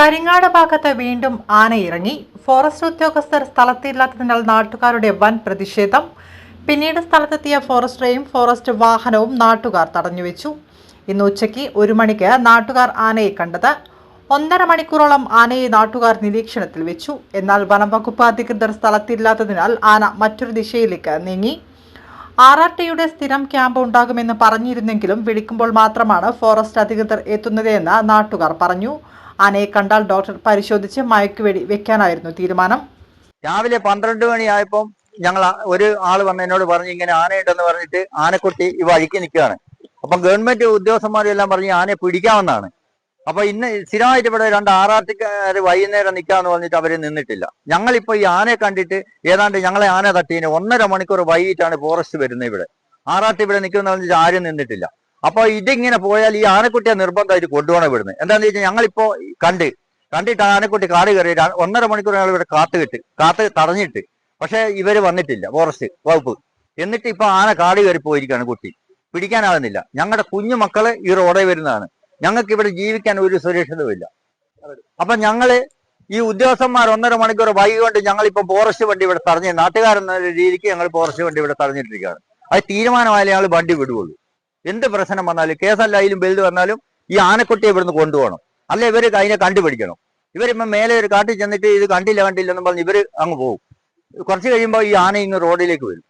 കരിങ്ങാട് ഭാഗത്ത് വീണ്ടും ആന ഇറങ്ങി ഫോറസ്റ്റ് ഉദ്യോഗസ്ഥർ സ്ഥലത്തില്ലാത്തതിനാൽ നാട്ടുകാരുടെ വൻ പ്രതിഷേധം. പിന്നീട് സ്ഥലത്തെത്തിയ ഫോറസ്റ്ററെയും ഫോറസ്റ്റ് വാഹനവും നാട്ടുകാർ തടഞ്ഞുവെച്ചു. ഇന്ന് ഉച്ചയ്ക്ക് ഒരു മണിക്ക് നാട്ടുകാർ ആനയെ കണ്ടത്. ഒന്നര മണിക്കൂറോളം ആനയെ നാട്ടുകാർ നിരീക്ഷണത്തിൽ വെച്ചു. എന്നാൽ വനംവകുപ്പ് അധികൃതർ സ്ഥലത്തില്ലാത്തതിനാൽ ആന മറ്റൊരു ദിശയിലേക്ക് നീങ്ങി. ആർ ആർ ടിയുടെ സ്ഥിരം ക്യാമ്പ് ഉണ്ടാകുമെന്ന് പറഞ്ഞിരുന്നെങ്കിലും വിളിക്കുമ്പോൾ മാത്രമാണ് ഫോറസ്റ്റ് അധികൃതർ എത്തുന്നതെന്ന് നാട്ടുകാർ പറഞ്ഞു. ആനയെ കണ്ടാൽ ഡോക്ടർ പരിശോധിച്ച് മയക്കുവെടി വെക്കാനായിരുന്നു തീരുമാനം. രാവിലെ പന്ത്രണ്ട് മണിയായപ്പോ ഞങ്ങൾ ഒരു ആൾ വന്ന് എന്നോട് പറഞ്ഞു ഇങ്ങനെ ആനയുണ്ടെന്ന് പറഞ്ഞിട്ട് ആനക്കുട്ടി ഈ വഴിക്ക് നിൽക്കുകയാണ്. അപ്പം ഗവൺമെന്റ് ഉദ്യോഗസ്ഥന്മാരും എല്ലാം പറഞ്ഞ് ആനയെ പിടിക്കാമെന്നാണ്. അപ്പൊ ഇന്ന് സ്ഥിരമായിട്ട് ഇവിടെ രണ്ട് ആറാട്ടിക്കാര് വൈകുന്നേരം നിൽക്കാന്ന് പറഞ്ഞിട്ട് അവർ നിന്നിട്ടില്ല. ഞങ്ങളിപ്പോ ഈ ആനയെ കണ്ടിട്ട് ഏതാണ്ട് ഞങ്ങളെ ആന തട്ടീന് ഒന്നര മണിക്കൂർ വൈകിട്ടാണ് ഫോറസ്റ്റ് വരുന്നത് ഇവിടെ. ആറാട്ടി ഇവിടെ നിൽക്കുന്ന പറഞ്ഞിട്ട് ആരും നിന്നിട്ടില്ല. അപ്പൊ ഇതിങ്ങനെ പോയാൽ ഈ ആനക്കുട്ടിയെ നിർബന്ധമായിട്ട് കൊണ്ടുപോകണം ഇവിടുന്ന്. എന്താണെന്ന് വെച്ചാൽ ഞങ്ങളിപ്പോ കണ്ട് കണ്ടിട്ട് ആനക്കുട്ടി കാട് കയറി ഒന്നര മണിക്കൂർ ഞങ്ങൾ ഇവിടെ കാത്തു കിട്ട് കാത്ത് തടഞ്ഞിട്ട്. പക്ഷെ ഇവർ വന്നിട്ടില്ല ഫോറസ്റ്റ് വകുപ്പ്. എന്നിട്ട് ഇപ്പോൾ ആന കാട് കയറി പോയിരിക്കുകയാണ് കുട്ടി. പിടിക്കാനാകുന്നില്ല ഞങ്ങളുടെ കുഞ്ഞു മക്കൾ ഈ റോഡേ വരുന്നതാണ്. ഞങ്ങൾക്ക് ഇവിടെ ജീവിക്കാൻ ഒരു സുരക്ഷിതമില്ല അപ്പൊ ഞങ്ങൾ ഈ ഉദ്യോഗസ്ഥന്മാർ ഒന്നര മണിക്കൂർ വൈകിക്കൊണ്ട് ഞങ്ങളിപ്പോൾ ഫോറസ്റ്റ് വണ്ടി ഇവിടെ തടഞ്ഞ് നാട്ടുകാരെന്ന രീതിക്ക് ഞങ്ങൾ ഫോറസ്റ്റ് വണ്ടി ഇവിടെ തടഞ്ഞിട്ടിരിക്കുകയാണ്. അത് തീരുമാനമായാലേ ഞങ്ങൾ വണ്ടി വിടുകയുള്ളൂ എന്ത് പ്രശ്നം വന്നാലും കേസല്ലായാലും വലുത് വന്നാലും ഈ ആനക്കുട്ടിയെ ഇവിടുന്ന് കൊണ്ടുപോകണം. അല്ലെ ഇവർ അതിനെ കണ്ടുപിടിക്കണം. ഇവരിപ്പം മേലെ ഒരു കാട്ടിൽ ചെന്നിട്ട് ഇത് കണ്ടില്ല കണ്ടില്ലെന്നും പറഞ്ഞ് ഇവർ അങ്ങ് പോകും കുറച്ച് കഴിയുമ്പോൾ ഈ ആന ഇങ്ങ് റോഡിലേക്ക് വരും.